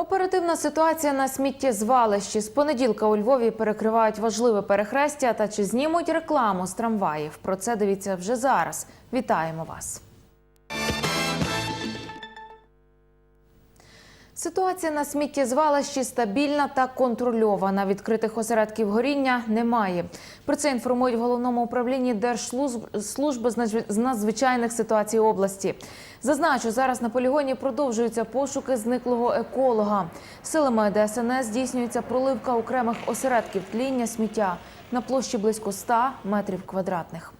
Оперативна ситуація на сміттєзвалищі. З понеділка у Львові перекривають важливе перехрестя та чи знімуть рекламу з трамваїв. Про це дивіться вже зараз. Вітаємо вас. Ситуація на сміттєзвалищі стабільна та контрольована. Відкритих осередків горіння немає. Про це інформують в головному управлінні Держслужби з надзвичайних ситуацій області. Зазначу, зараз на полігоні продовжуються пошуки зниклого еколога. Силами ДСНС здійснюється проливка окремих осередків тління сміття на площі близько 100 метрів квадратних.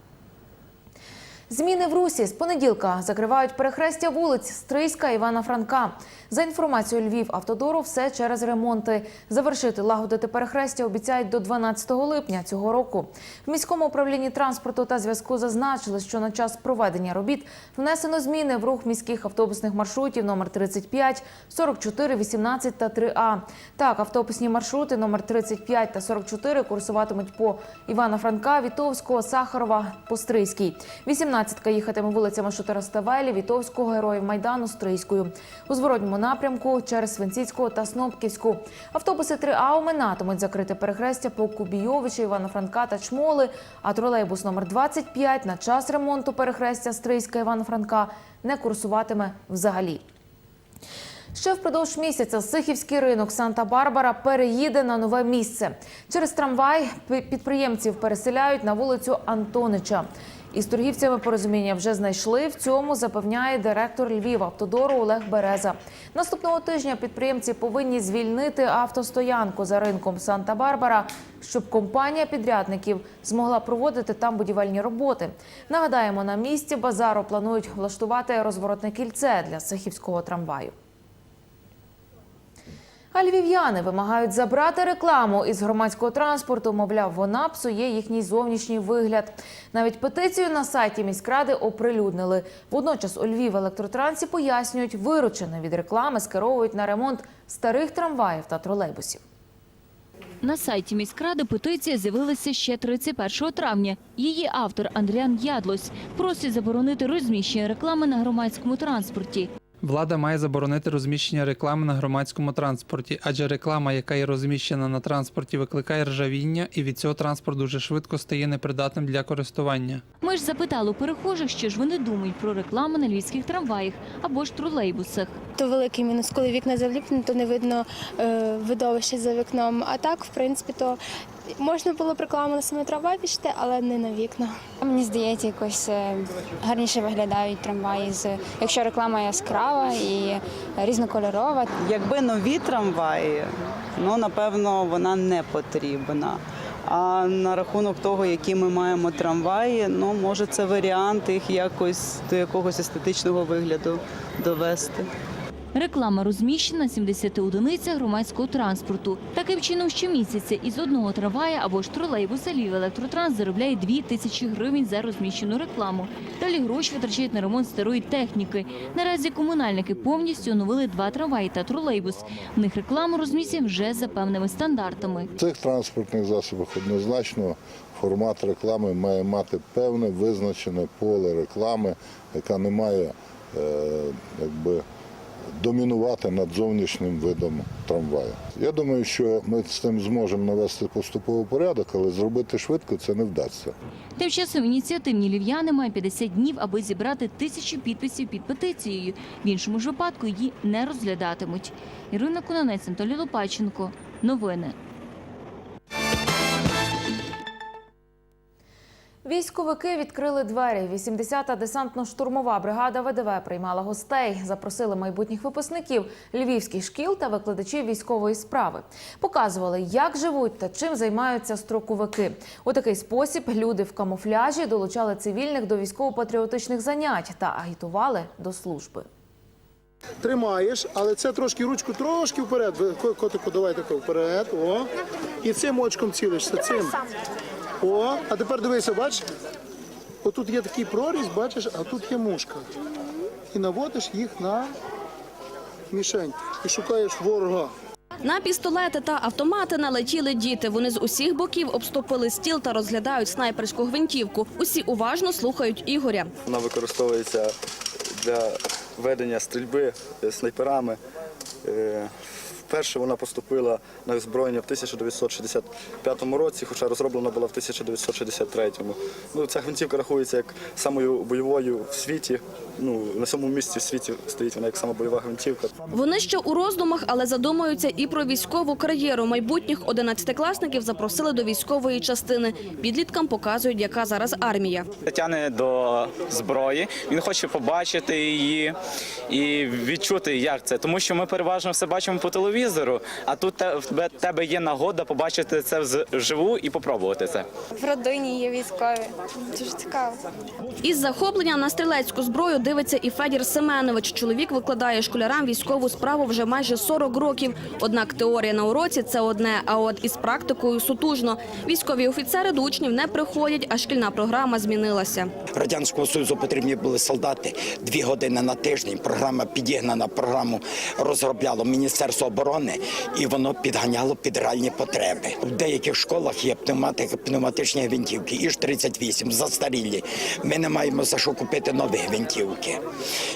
Зміни в Русі з понеділка закривають перехрестя вулиць Стрийська Івана Франка. За інформацією Львів Автодору, все через ремонти. Завершити лагодити перехрестя обіцяють до 12 липня цього року. В міському управлінні транспорту та зв'язку зазначили, що на час проведення робіт внесено зміни в рух міських автобусних маршрутів номер 35, 44, 18 та 3А. Так, автобусні маршрути номер 35 та 44 курсуватимуть по Івана Франка, Вітовського, Сахарова, Пострийський. 18-ка їхатиме вулицями Шутараставелі, Вітовського, Героїв Майдану, Стрийською. У зворотньому напрямку через Свинціцького та Снопківську. Автобуси 3А оминатимуть закрите перехрестя по Кубійовича, Івана Франка та Чмоли, а тролейбус номер 25 на час ремонту перехрестя Стрийська Івана Франка не курсуватиме взагалі. Ще впродовж місяця Сихівський ринок Санта-Барбара переїде на нове місце. Через трамвай підприємців переселяють на вулицю Антонича. Із торгівцями порозуміння вже знайшли. В цьому запевняє директор Львів автодору Олег Береза. Наступного тижня підприємці повинні звільнити автостоянку за ринком Санта-Барбара, щоб компанія підрядників змогла проводити там будівельні роботи. Нагадаємо, на місці базару планують влаштувати розворотне кільце для сихівського трамваю. А львів'яни вимагають забрати рекламу із громадського транспорту. Мовляв, вона псує їхній зовнішній вигляд. Навіть петицію на сайті міськради оприлюднили. Водночас у Львів електротрансі пояснюють, виручене від реклами скеровують на ремонт старих трамваїв та тролейбусів. На сайті міськради петиція з'явилася ще 31 травня. Її автор Андріан Ядлось просить заборонити розміщення реклами на громадському транспорті. Влада має заборонити розміщення реклами на громадському транспорті, адже реклама, яка є розміщена на транспорті, викликає ржавіння, і від цього транспорт дуже швидко стає непридатним для користування. Ми ж запитали у перехожих, що ж вони думають про рекламу на львівських трамваях або ж тролейбусах. То великий мінус, коли вікна заліплені, то не видно е, видовище за вікном. А так, в принципі, то можна було б рекламу на саме трамвай пішти, але не на вікна. Мені здається, якось е, гарніше виглядають трамваї, з якщо реклама яскрава і різнокольорова. Якби нові трамваї, ну напевно вона не потрібна. А на рахунок того, які ми маємо трамваї, ну може це варіант їх якось до якогось естетичного вигляду довести. Реклама розміщена на 70 одиницях громадського транспорту. Таким чином, щомісяця із одного трамвая або ж тролейбуса Львів електротранс заробляє 2 тисячі гривень за розміщену рекламу. Далі гроші витрачають на ремонт старої техніки. Наразі комунальники повністю оновили два трамваї та тролейбус. В них рекламу розмістять вже за певними стандартами. В цих транспортних засобах однозначно формат реклами має мати певне визначене поле реклами, яка не має е, якби, домінувати над зовнішнім видом трамваю. Я думаю, що ми з цим зможемо навести поступовий порядок, але зробити швидко це не вдасться. Тим часом ініціативні лів'яни мають 50 днів, аби зібрати тисячу підписів під петицією. В іншому ж випадку її не розглядатимуть. Ірина Кунанець, Анатолій Лопаченко. Новини. Військовики відкрили двері. 80-та десантно-штурмова бригада ВДВ приймала гостей. Запросили майбутніх випускників львівських шкіл та викладачів військової справи. Показували, як живуть та чим займаються строковики. У такий спосіб люди в камуфляжі долучали цивільних до військово-патріотичних занять та агітували до служби. Тримаєш, але це трошки ручку трошки вперед. Котику, давай тако вперед. О. І цим очком цілишся. Цим. О, а тепер дивися, бач. Отут є такий прорізь, бачиш, а тут є мушка. І наводиш їх на мішень. І шукаєш ворога. На пістолети та автомати налетіли діти. Вони з усіх боків обступили стіл та розглядають снайперську гвинтівку. Усі уважно слухають Ігоря. Вона використовується для ведення стрільби е, снайперами е, Вперше вона поступила на озброєння в 1965 році, хоча розроблена була в 1963. Ну, ця гвинтівка рахується як самою бойовою в світі. Ну, на сьомому місці в світі стоїть вона як сама бойова гвинтівка. Вони ще у роздумах, але задумуються і про військову кар'єру. Майбутніх одинадцятикласників запросили до військової частини. Підліткам показують, яка зараз армія. тягне до зброї. Він хоче побачити її і відчути, як це. Тому що ми переважно все бачимо по телевізору, а тут в тебе- тебе є нагода побачити це вживу і попробувати це. В родині є військові. Дуже цікаво. Із захоплення на стрілецьку зброю дивиться і Федір Семенович. Чоловік викладає школярам військову справу вже майже 40 років. Однак теорія на уроці це одне, а от із практикою сутужно. Військові офіцери до учнів не приходять, а шкільна програма змінилася. Радянського Союзу потрібні були солдати дві години на тиждень. Програма підігнана, програму розробляло Міністерство оборони, і воно підганяло під реальні потреби. В деяких школах є пневматики, пневматичні гвинтівки, іж 38 застарілі. Ми не маємо за що купити нові гвинтівки.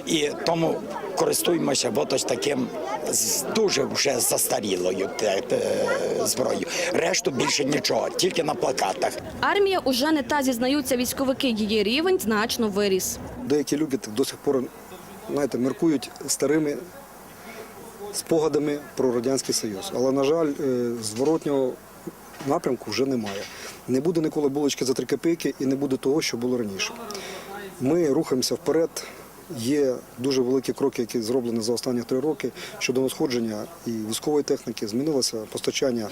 І тому користуємося от ось таким з- дуже вже застарілою те- те, зброєю. Решту більше нічого, тільки на плакатах. Армія уже не та зізнаються військовики. Її рівень значно виріс. Деякі люди до сих пор знаєте, міркують старими спогадами про Радянський Союз. Але, на жаль, е, зворотнього напрямку вже немає. Не буде ніколи булочки за три копійки і не буде того, що було раніше. Ми рухаємося вперед. Є дуже великі кроки, які зроблені за останні три роки щодо надходження і військової техніки. Змінилося постачання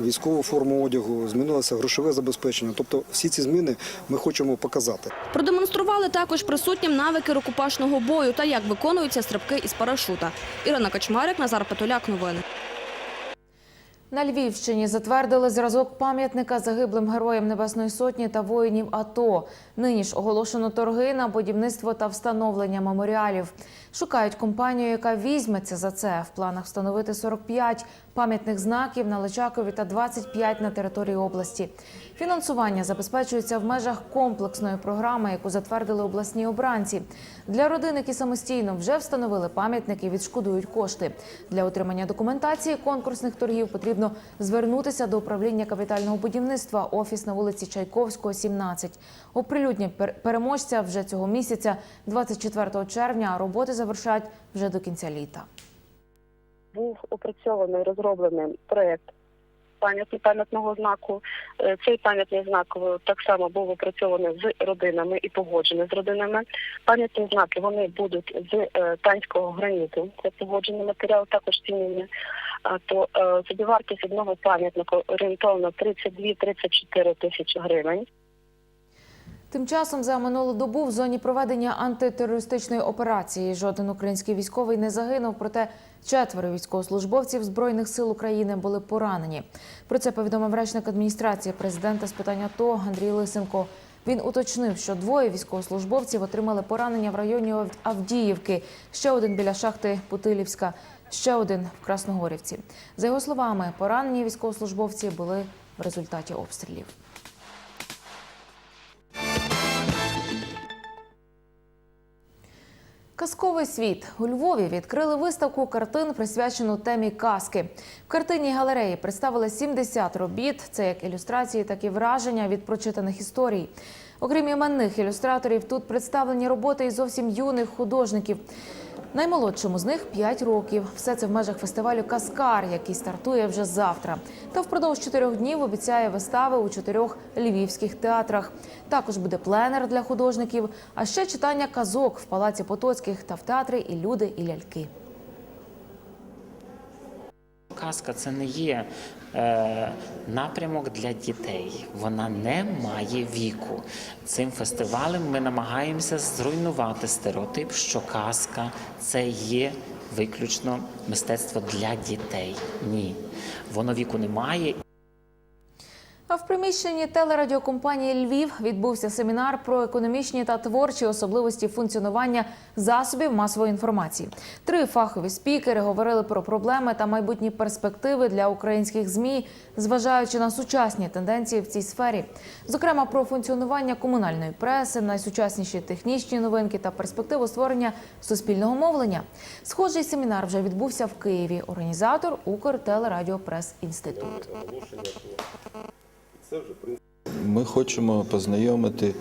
військової форму одягу, змінилося грошове забезпечення. Тобто всі ці зміни ми хочемо показати. Продемонстрували також присутнім навики рукопашного бою та як виконуються стрибки із парашута. Ірина Качмарик, Назар Петуляк, Новини. На Львівщині затвердили зразок пам'ятника загиблим героям Небесної Сотні та воїнів АТО. Нині ж оголошено торги на будівництво та встановлення меморіалів. Шукають компанію, яка візьметься за це. В планах встановити 45 пам'ятних знаків на Личакові та 25 на території області. Фінансування забезпечується в межах комплексної програми, яку затвердили обласні обранці. Для родин, які самостійно вже встановили пам'ятники, відшкодують кошти. Для отримання документації конкурсних торгів потрібно звернутися до управління капітального будівництва, офіс на вулиці Чайковського, 17. Оприлюдня пер- переможця вже цього місяця, 24 червня. а Роботи завершать вже до кінця літа. був опрацьований розроблений проект пам'ятні пам'ятного знаку. Е, Цей пам'ятний знак е, так само був опрацьований з родинами і погоджений з родинами. Пам'ятні знаки вони будуть з е, танського граніту. Це погоджений матеріал, також цінні. То собівартість одного пам'ятника орієнтовно 32-34 тисячі гривень. Тим часом за минулу добу в зоні проведення антитерористичної операції жоден український військовий не загинув, проте четверо військовослужбовців збройних сил України були поранені. Про це повідомив речник адміністрації президента з питань АТО Андрій Лисенко. Він уточнив, що двоє військовослужбовців отримали поранення в районі Ав- Авдіївки, ще один біля шахти Путилівська, ще один в Красногорівці. За його словами, поранені військовослужбовці були в результаті обстрілів. Казковий світ у Львові відкрили виставку картин, присвячену темі казки. В картинній галереї представили 70 робіт. Це як ілюстрації, так і враження від прочитаних історій. Окрім іменних ілюстраторів, тут представлені роботи і зовсім юних художників. Наймолодшому з них 5 років. Все це в межах фестивалю Каскар, який стартує вже завтра. Та впродовж чотирьох днів обіцяє вистави у чотирьох львівських театрах. Також буде пленер для художників, а ще читання казок в палаці Потоцьких та в театрі і люди, і ляльки. Казка це не є е, напрямок для дітей. Вона не має віку. Цим фестивалем ми намагаємося зруйнувати стереотип, що казка це є виключно мистецтво для дітей. Ні, воно віку не має А в приміщенні телерадіокомпанії Львів відбувся семінар про економічні та творчі особливості функціонування засобів масової інформації. Три фахові спікери говорили про проблеми та майбутні перспективи для українських змі, зважаючи на сучасні тенденції в цій сфері, зокрема про функціонування комунальної преси, найсучасніші технічні новинки та перспективу створення суспільного мовлення. Схожий семінар вже відбувся в Києві. Організатор Укртелерадіопрес-інститут. Ми хочемо познайомити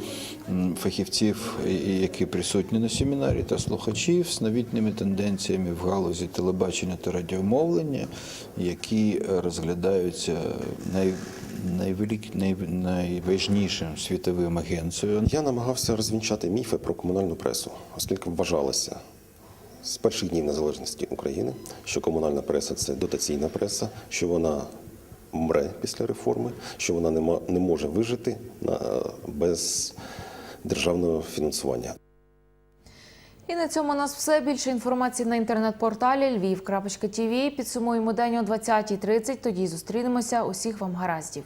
фахівців, які присутні на семінарі, та слухачів з новітніми тенденціями в галузі телебачення та радіомовлення, які розглядаються най, найвелик, най, найважнішим світовим агенцією. Я намагався розвінчати міфи про комунальну пресу, оскільки вважалося з перших днів незалежності України, що комунальна преса це дотаційна преса, що вона мре після реформи, що вона не, не може вижити на, без державного фінансування. І на цьому у нас все. Більше інформації на інтернет-порталі львів.тв. Підсумуємо день о 20.30. Тоді зустрінемося. Усіх вам гараздів.